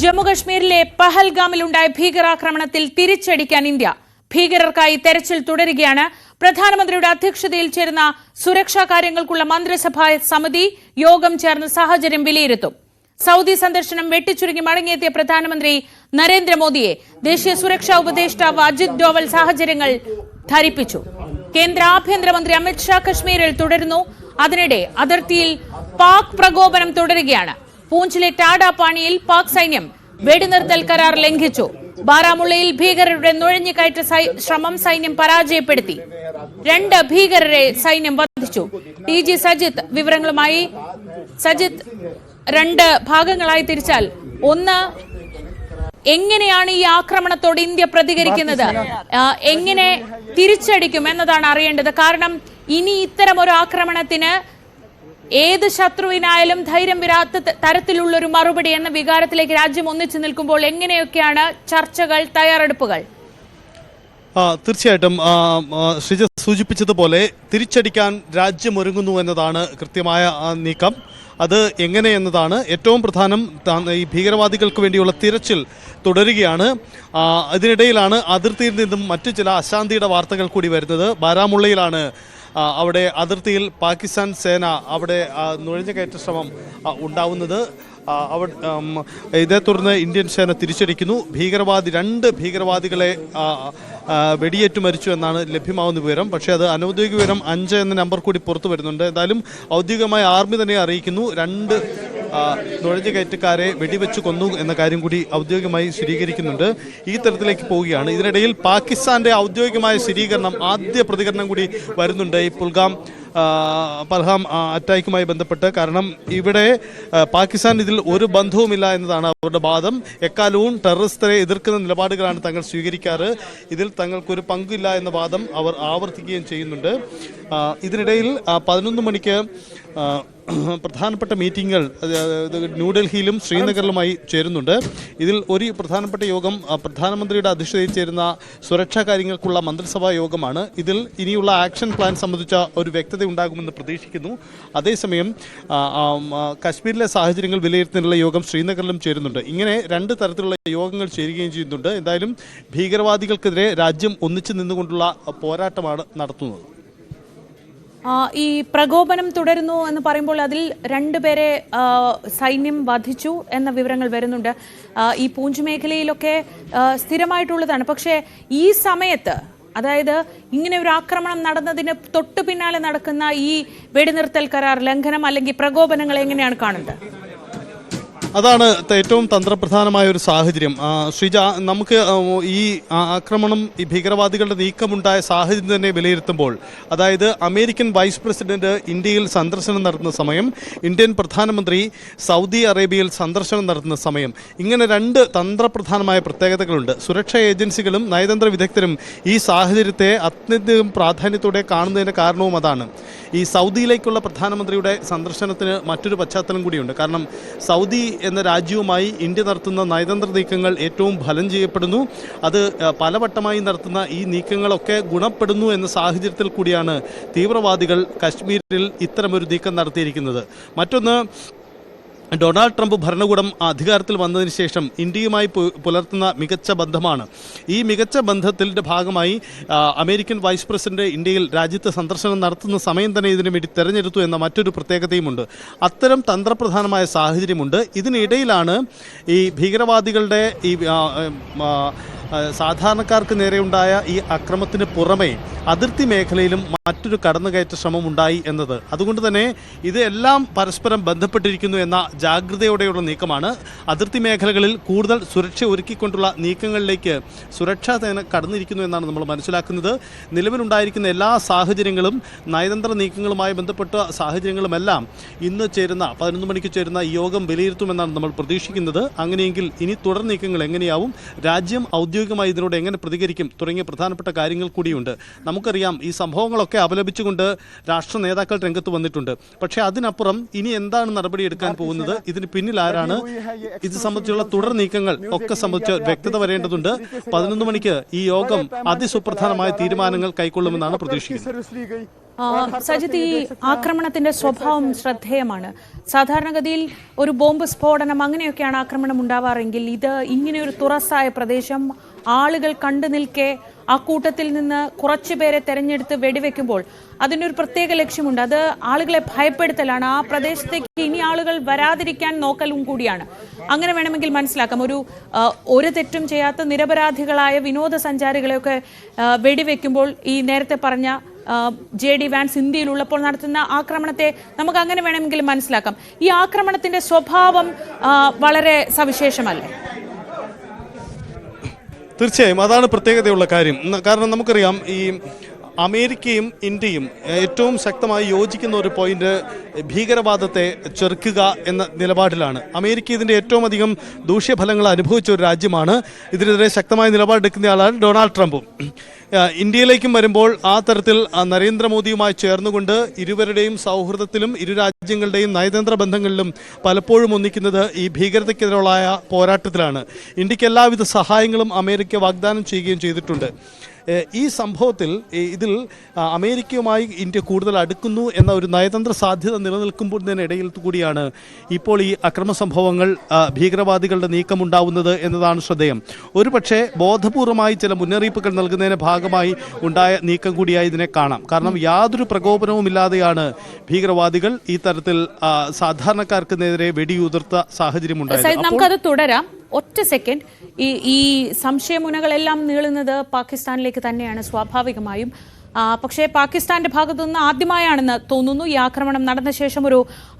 ജമ്മുകശ്മീരിലെ പഹൽഗാമിലുണ്ടായ ഭീകരാക്രമണത്തിൽ തിരിച്ചടിക്കാൻ ഇന്ത്യ. ഭീകരർക്കായി തെരച്ചിൽ തുടരുകയാണ്. പ്രധാനമന്ത്രിയുടെ അധ്യക്ഷതയിൽ ചേരുന്ന സുരക്ഷാ കാര്യങ്ങൾക്കുള്ള മന്ത്രിസഭാ സമിതി യോഗം ചേർന്ന് സാഹചര്യം വിലയിരുത്തും. സൗദി സന്ദർശനം വെട്ടിച്ചുരുങ്ങി മടങ്ങിയെത്തിയ പ്രധാനമന്ത്രി നരേന്ദ്രമോദിയെ ദേശീയ സുരക്ഷാ ഉപദേഷ്ടാവ് അജിത് ഡോവൽ സാഹചര്യങ്ങൾ ധരിപ്പിച്ചു. കേന്ദ്ര ആഭ്യന്തരമന്ത്രി അമിത്ഷാ കശ്മീരിൽ തുടരുന്നു. അതിനിടെ അതിർത്തിയിൽ പാക് പ്രകോപനം തുടരുകയാണ്. പൂഞ്ചിലെ ടാഡാപാണിയിൽ പാക് സൈന്യം വെടിനിർത്തൽ കരാർ ലംഘിച്ചു. ബാരാമുള്ളയിൽ ഭീകരരുടെ നുഴഞ്ഞുകയറ്റ ശ്രമം സൈന്യം പരാജയപ്പെടുത്തി. രണ്ട് ഭീകരരെ സൈന്യം വധിച്ചു. ടി ജി സജിത്ത് വിവരങ്ങളുമായി സജിത്ത് രണ്ട് ഭാഗങ്ങളായി തിരിച്ചാൽ. ഒന്ന് എങ്ങനെയാണ് ഈ ആക്രമണത്തോട് ഇന്ത്യ പ്രതികരിക്കുന്നത്? എങ്ങനെ തിരിച്ചടിക്കും എന്നതാണ് അറിയേണ്ടത്. കാരണം ഇനി ഇത്തരം ഒരു ആക്രമണത്തിന് ഏത് ശത്രുവിനായാലും ധൈര്യം വരാത്ത തരത്തിലുള്ള ഒരു മറുപടി എന്ന വികാരത്തിലേക്ക് രാജ്യം ഒന്നിച്ചു നിൽക്കുമ്പോൾ എങ്ങനെയൊക്കെയാണ് ചർച്ചകൾ തയ്യാറെടുപ്പുകൾ? ആ, തീർച്ചയായിട്ടും ശ്രീജ സൂചിപ്പിച്ചതുപോലെ തിരിച്ചടിക്കാൻ രാജ്യം ഒരുങ്ങുന്നു എന്നതാണ് കൃത്യമായ നീക്കം. അത് എങ്ങനെ എന്നതാണ് ഏറ്റവും പ്രധാനം ഈ ഭീകരവാദികൾക്ക് വേണ്ടിയുള്ള തിരച്ചിൽ തുടരുകയാണ്. അതിനിടയിലാണ് അതിർത്തിയിൽ നിന്നും മറ്റു ചില അശാന്തിയുടെ വാർത്തകൾ കൂടി വരുന്നത്. ബാരാമുള്ളയിലാണ് അവിടെ അതിർത്തിയിൽ പാകിസ്ഥാൻ സേന അവിടെ നുഴഞ്ഞു നുഴഞ്ഞുകയറ്റ ശ്രമം ഉണ്ടാവുന്നത്. അവ ഇതേ തുടർന്ന് ഇന്ത്യൻ സേന തിരിച്ചടിക്കുന്നു. ഭീകരവാദി രണ്ട് ഭീകരവാദികളെ വെടിയേറ്റ് മരിച്ചു എന്നാണ് ലഭ്യമാവുന്ന വിവരം. പക്ഷേ അത് അനൗദ്യോഗിക വിവരം അഞ്ച് എന്ന നമ്പർ കൂടി പുറത്തു വരുന്നുണ്ട്. എന്തായാലും ഔദ്യോഗികമായി ആർമി തന്നെ അറിയിക്കുന്നു. രണ്ട് നുഴഞ്ഞുകയറ്റക്കാരെ വെടിവെച്ച് കൊന്നു എന്ന കാര്യം കൂടി ഔദ്യോഗികമായി സ്ഥിരീകരിക്കുന്നുണ്ട്. ഈ തരത്തിലേക്ക് പോവുകയാണ്. ഇതിനിടയിൽ പാകിസ്ഥാന്റെ ഔദ്യോഗികമായ സ്ഥിരീകരണം ആദ്യ പ്രതികരണം കൂടി വരുന്നുണ്ട്. ഈ പുൽഗാം പൽഹാം അറ്റാക്കുമായി ബന്ധപ്പെട്ട് കാരണം ഇവിടെ പാകിസ്ഥാൻ ഇതിൽ ഒരു ബന്ധവുമില്ല എന്നതാണ് അവരുടെ വാദം. എക്കാലവും ടെററിസ്റ്റരെ എതിർക്കുന്ന നിലപാടുകളാണ് തങ്ങൾ സ്വീകരിക്കാറ്. ഇതിൽ തങ്ങൾക്കൊരു പങ്കില്ല എന്ന വാദം അവർ ആവർത്തിക്കുകയും ചെയ്യുന്നുണ്ട്. ഇതിനിടയിൽ പതിനൊന്ന് മണിക്ക് പ്രധാനപ്പെട്ട മീറ്റിങ്ങുകൾ ന്യൂഡൽഹിയിലും ശ്രീനഗറിലുമായി ചേരുന്നുണ്ട്. ഇതിൽ ഒരു പ്രധാനപ്പെട്ട യോഗം പ്രധാനമന്ത്രിയുടെ അധ്യക്ഷതയിൽ ചേരുന്ന സുരക്ഷാ കാര്യങ്ങൾക്കുള്ള മന്ത്രിസഭാ യോഗമാണ്. ഇതിൽ ഇനിയുള്ള ആക്ഷൻ പ്ലാൻ സംബന്ധിച്ച ഒരു വ്യക്തത ഉണ്ടാകുമെന്ന് പ്രതീക്ഷിക്കുന്നു. അതേസമയം കാശ്മീരിലെ സാഹചര്യങ്ങൾ വിലയിരുത്തുന്നതിനുള്ള യോഗം ശ്രീനഗറിലും ചേരുന്നുണ്ട്. ഇങ്ങനെ രണ്ട് തരത്തിലുള്ള യോഗങ്ങൾ ചേരുകയും ചെയ്യുന്നുണ്ട്. എന്തായാലും ഭീകരവാദികൾക്കെതിരെ രാജ്യം ഒന്നിച്ചു നിന്നുകൊണ്ടുള്ള പോരാട്ടമാണ് നടത്തുന്നത്. ഈ പ്രകോപനം തുടരുന്നു എന്ന് പറയുമ്പോൾ അതിൽ രണ്ടുപേരെ സൈന്യം വധിച്ചു എന്ന വിവരങ്ങൾ വരുന്നുണ്ട്. ഈ പൂഞ്ച് മേഖലയിലൊക്കെ സ്ഥിരമായിട്ടുള്ളതാണ്. പക്ഷേ ഈ സമയത്ത് അതായത് ഇങ്ങനെ ഒരു ആക്രമണം നടന്നതിന് തൊട്ടു പിന്നാലെ നടക്കുന്ന ഈ വെടിനിർത്തൽ കരാർ ലംഘനം അല്ലെങ്കിൽ പ്രകോപനങ്ങൾ എങ്ങനെയാണ് കാണുന്നത്? അതാണ് ഏറ്റവും തന്ത്രപ്രധാനമായ ഒരു സാഹചര്യം. ഷിജ നമുക്ക് ഈ ആക്രമണം ഈ ഭീകരവാദികളുടെ നീക്കമുണ്ടായ സാഹചര്യം തന്നെ വിലയിരുത്തുമ്പോൾ അതായത് അമേരിക്കൻ വൈസ് പ്രസിഡന്റ് ഇന്ത്യയിൽ സന്ദർശനം നടത്തുന്ന സമയം ഇന്ത്യൻ പ്രധാനമന്ത്രി സൗദി അറേബ്യയിൽ സന്ദർശനം നടത്തുന്ന സമയം ഇങ്ങനെ രണ്ട് തന്ത്രപ്രധാനമായ പ്രത്യേകതകളുണ്ട്. സുരക്ഷാ ഏജൻസികളും നയതന്ത്ര വിദഗ്ധരും ഈ സാഹചര്യത്തെ അത്യന്തം പ്രാധാന്യത്തോടെ കാണുന്നതിന്റെ കാരണവും അതാണ്. ഈ സൗദിയിലേക്കുള്ള പ്രധാനമന്ത്രിയുടെ സന്ദർശനത്തിന് മറ്റൊരു പശ്ചാത്തലം കൂടിയുണ്ട്. കാരണം സൗദി എന്ന രാജ്യവുമായി ഇന്ത്യ നടത്തുന്ന നയതന്ത്ര നീക്കങ്ങൾ ഏറ്റവും ഫലം ചെയ്യപ്പെടുന്നു. അത് പലവട്ടമായി നടത്തുന്ന ഈ നീക്കങ്ങളൊക്കെ ഗുണപ്പെടുന്നു എന്ന സാഹചര്യത്തിൽ കൂടിയാണ് തീവ്രവാദികൾ കശ്മീരിൽ ഇത്തരമൊരു നീക്കം നടത്തിയിരിക്കുന്നത്. മറ്റൊന്ന് ഡൊണാൾഡ് ട്രംപ് ഭരണകൂടം അധികാരത്തിൽ വന്നതിന് ശേഷം ഇന്ത്യയുമായി പുലർത്തുന്ന മികച്ച ബന്ധമാണ്. ഈ മികച്ച ബന്ധത്തിന്റെ ഭാഗമായി അമേരിക്കൻ വൈസ് പ്രസിഡന്റ് ഇന്ത്യയിൽ രാജ്യത്ത് സന്ദർശനം നടത്തുന്ന സമയം തന്നെ ഇതിനു വേണ്ടി തെരഞ്ഞെടുത്തു എന്ന മറ്റൊരു പ്രത്യേകതയുമുണ്ട്. അത്തരം തന്ത്രപ്രധാനമായ സാഹചര്യമുണ്ട്. ഇതിനിടയിലാണ് ഈ ഭീകരവാദികളുടെ ഈ സാധാരണക്കാർക്ക് നേരെയുണ്ടായ ഈ അക്രമത്തിന് പുറമെ അതിർത്തി മേഖലയിലും മറ്റൊരു കടന്നുകയറ്റ ശ്രമം ഉണ്ടായി എന്നത്. അതുകൊണ്ട് തന്നെ ഇത് എല്ലാം പരസ്പരം ബന്ധപ്പെട്ടിരിക്കുന്നു എന്ന ജാഗ്രതയോടെയുള്ള നീക്കമാണ്. അതിർത്തി മേഖലകളിൽ കൂടുതൽ സുരക്ഷ ഒരുക്കിക്കൊണ്ടുള്ള നീക്കങ്ങളിലേക്ക് സുരക്ഷാ സേന കടന്നിരിക്കുന്നു എന്നാണ് നമ്മൾ മനസ്സിലാക്കുന്നത്. നിലവിലുണ്ടായിരിക്കുന്ന എല്ലാ സാഹചര്യങ്ങളും നയതന്ത്ര നീക്കങ്ങളുമായി ബന്ധപ്പെട്ട സാഹചര്യങ്ങളുമെല്ലാം ഇന്ന് ചേരുന്ന പതിനൊന്ന് മണിക്ക് ചേരുന്ന യോഗം വിലയിരുത്തുമെന്നാണ് നമ്മൾ പ്രതീക്ഷിക്കുന്നത്. അങ്ങനെയെങ്കിൽ ഇനി തുടർ നീക്കങ്ങൾ എങ്ങനെയാവും? രാജ്യം ഔദ്യോഗികമായി ഇതിനോട് എങ്ങനെ പ്രതികരിക്കും തുടങ്ങിയ പ്രധാനപ്പെട്ട കാര്യങ്ങൾ കൂടിയുണ്ട്. നമുക്കറിയാം ഈ സംഭവങ്ങളൊക്കെ അപലപിച്ചുകൊണ്ട് രാഷ്ട്ര നേതാക്കൾ രംഗത്ത് വന്നിട്ടുണ്ട്. പക്ഷേ അതിനപ്പുറം ഇനി എന്താണ് നടപടി എടുക്കാൻ പോകുന്നത്? ഇതിന് പിന്നിൽ ആരാണ്? ഇത് സംബന്ധിച്ചുള്ള തുടർ നീക്കങ്ങൾ ഒക്കെ സംബന്ധിച്ച് വ്യക്തത വരേണ്ടതുണ്ട് പതിനൊന്ന് മണിക്ക് ഈ യോഗം അതിസുപ്രധാനമായ തീരുമാനങ്ങൾ കൈക്കൊള്ളുമെന്നാണ് പ്രതീക്ഷിക്കുന്നത്. സജിത് ഈ ആക്രമണത്തിന്റെ സ്വഭാവം ശ്രദ്ധേയമാണ്. സാധാരണഗതിയിൽ ഒരു ബോംബ് സ്ഫോടനം അങ്ങനെയൊക്കെയാണ് ആക്രമണം ഉണ്ടാവാറെങ്കിൽ ഇത് ഇങ്ങനെയൊരു തുറസായ പ്രദേശം ആളുകൾ കണ്ടു നിൽക്കെ ആ കൂട്ടത്തിൽ നിന്ന് കുറച്ചു പേരെ തെരഞ്ഞെടുത്ത് വെടിവെക്കുമ്പോൾ അതിനൊരു പ്രത്യേക ലക്ഷ്യമുണ്ട്. അത് ആളുകളെ ഭയപ്പെടുത്തലാണ്. ആ പ്രദേശത്തേക്ക് ഇനി ആളുകൾ വരാതിരിക്കാൻ നോക്കലും കൂടിയാണ്. അങ്ങനെ വേണമെങ്കിൽ മനസ്സിലാക്കാം. ഒരു ഒരു തെറ്റും ചെയ്യാത്ത നിരപരാധികളായ വിനോദസഞ്ചാരികളെയൊക്കെ വെടിവെക്കുമ്പോൾ ഈ നേരത്തെ പറഞ്ഞ ജെ ഡി വാൻസ് ഇന്ത്യയിലുള്ളപ്പോൾ നടത്തുന്ന ആക്രമണത്തെ നമുക്ക് അങ്ങനെ വേണമെങ്കിൽ മനസ്സിലാക്കാം. ഈ ആക്രമണത്തിന്റെ സ്വഭാവം വളരെ സവിശേഷമല്ലേ? തീർച്ചയായും അതാണ് പ്രത്യേകതയുള്ള കാര്യം. കാരണം നമുക്കറിയാം ഈ അമേരിക്കയും ഇന്ത്യയും ഏറ്റവും ശക്തമായി യോജിക്കുന്ന ഒരു പോയിന്റ് ഭീകരവാദത്തെ ചെറുക്കുക എന്ന നിലപാടിലാണ്. അമേരിക്ക ഇതിന്റെ ഏറ്റവും അധികം ദൂഷ്യഫലങ്ങൾ അനുഭവിച്ച ഒരു രാജ്യമാണ്. ഇതിനെതിരെ ശക്തമായ നിലപാടെടുക്കുന്ന ആളാണ് ഡൊണാൾഡ് ട്രംപും. ഇന്ത്യയിലേക്കും വരുമ്പോൾ ആ തരത്തിൽ നരേന്ദ്രമോദിയുമായി ചേർന്നുകൊണ്ട് ഇരുവരുടെയും സൗഹൃദത്തിലും ഇരു രാജ്യങ്ങളുടെയും നയതന്ത്ര ബന്ധങ്ങളിലും പലപ്പോഴും ഒന്നിക്കുന്നത് ഈ ഭീകരതയ്ക്കെതിരെയുള്ള പോരാട്ടത്തിലാണ്. ഇന്ത്യയ്ക്ക് എല്ലാവിധ സഹായങ്ങളും അമേരിക്ക വാഗ്ദാനം ചെയ്യുകയും ചെയ്തിട്ടുണ്ട്. ഈ സംഭവത്തിൽ ഇതിൽ അമേരിക്കയുമായി ഇന്ത്യ കൂടുതൽ അടുക്കുന്നു എന്ന ഒരു നയതന്ത്ര സാധ്യത നിലനിൽക്കുമ്പോഴതിനിടയിൽ കൂടിയാണ് ഇപ്പോൾ ഈ അക്രമ സംഭവങ്ങൾ ഭീകരവാദികളുടെ നീക്കമുണ്ടാവുന്നത് എന്നതാണ് ശ്രദ്ധേയം. ഒരുപക്ഷെ ബോധപൂർവമായി ചില മുന്നറിയിപ്പുകൾ നൽകുന്നതിന് ഭാഗമായി ഉണ്ടായ നീക്കം കൂടിയായി ഇതിനെ കാണാം. കാരണം യാതൊരു പ്രകോപനവും ഇല്ലാതെയാണ് ഭീകരവാദികൾ ഈ തരത്തിൽ സാധാരണക്കാർക്ക് നേരെ വെടിയുതിർത്ത സാഹചര്യം ഉണ്ടായത്. നമുക്കത് തുടരാം. ഒറ്റ സെക്കൻഡ് ഈ ഈ സംശയമുനകളെല്ലാം നീളുന്നത് പാകിസ്ഥാനിലേക്ക് തന്നെയാണ് സ്വാഭാവികമായും. പക്ഷേ പാകിസ്ഥാന്റെ ഭാഗത്തുനിന്ന് ആദ്യമായാണെന്ന് തോന്നുന്നു. ഈ ആക്രമണം നടന്ന ശേഷം ഒരു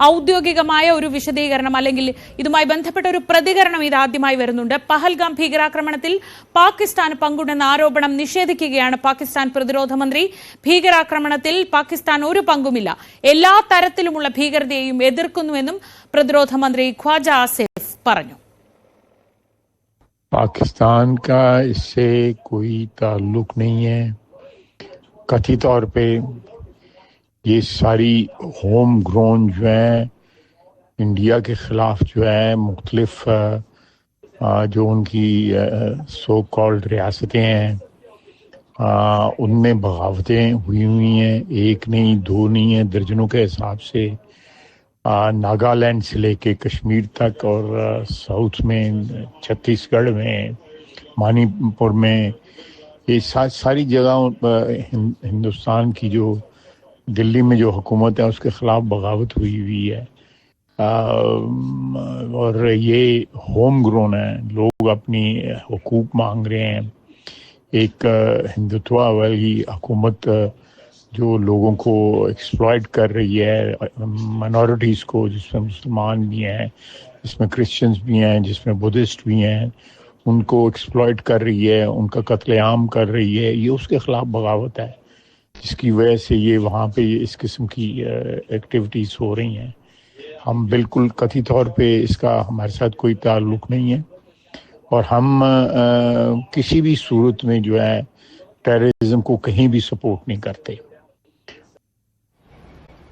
ഔദ്യോഗികമായ ഒരു വിശദീകരണം അല്ലെങ്കിൽ ഇതുമായി ബന്ധപ്പെട്ട ഒരു പ്രതികരണം ഇത് ആദ്യമായി വരുന്നുണ്ട്. പഹൽഗാം ഭീകരാക്രമണത്തിൽ പാകിസ്ഥാൻ പങ്കുണ്ടെന്ന ആരോപണം നിഷേധിക്കുകയാണ് പാകിസ്ഥാൻ പ്രതിരോധ മന്ത്രി. ഭീകരാക്രമണത്തിൽ പാകിസ്ഥാൻ ഒരു പങ്കുമില്ല. എല്ലാ തരത്തിലുമുള്ള ഭീകരതയെയും എതിർക്കുന്നുവെന്നും പ്രതിരോധ മന്ത്രി ഖ്വാജ ആസിഫ് പറഞ്ഞു. پاکستان کا اس سے کوئی تعلق نہیں ہے۔ کتھی طور پہ یہ ساری ہوم گرون جو ہیں، انڈیا کے خلاف جو ہیں، مختلف جو ان کی سو کالڈ ریاستیں ہیں ان میں بغاوتیں ہوئی ہوئی ہیں۔ ایک نہیں، دو نہیں ہیں، درجنوں کے حساب سے ناگالینڈ سے لے کے کشمیر تک اور ساؤتھ میں، چھتیس گڑھ میں، مانی پور میں، یہ ساری جگہوں ہندوستان کی جو دلی میں جو حکومت ہے، اس کے خلاف بغاوت ہوئی ہوئی ہے۔ اور یہ ہوم گرون ہیں، لوگ اپنی حقوق مانگ رہے ہیں۔ ایک ہندوتوا والی حکومت جو لوگوں کو ایکسپلائٹ کر رہی ہے منورٹیز کو، جس میں مسلمان بھی ہیں، جس میں کرسچنز بھی ہیں، جس میں بدھسٹ بھی ہیں، ان کو ایکسپلائٹ کر رہی ہے، ان کا قتل عام کر رہی ہے، یہ اس کے خلاف بغاوت ہے، جس کی وجہ سے یہ وہاں پہ اس قسم کی ایکٹیویٹیز ہو رہی ہیں۔ ہم بالکل قطعی طور پہ اس کا ہمارے ساتھ کوئی تعلق نہیں ہے۔ اور ہم کسی بھی صورت میں جو ہے ٹیررزم کو کہیں بھی سپورٹ نہیں کرتے۔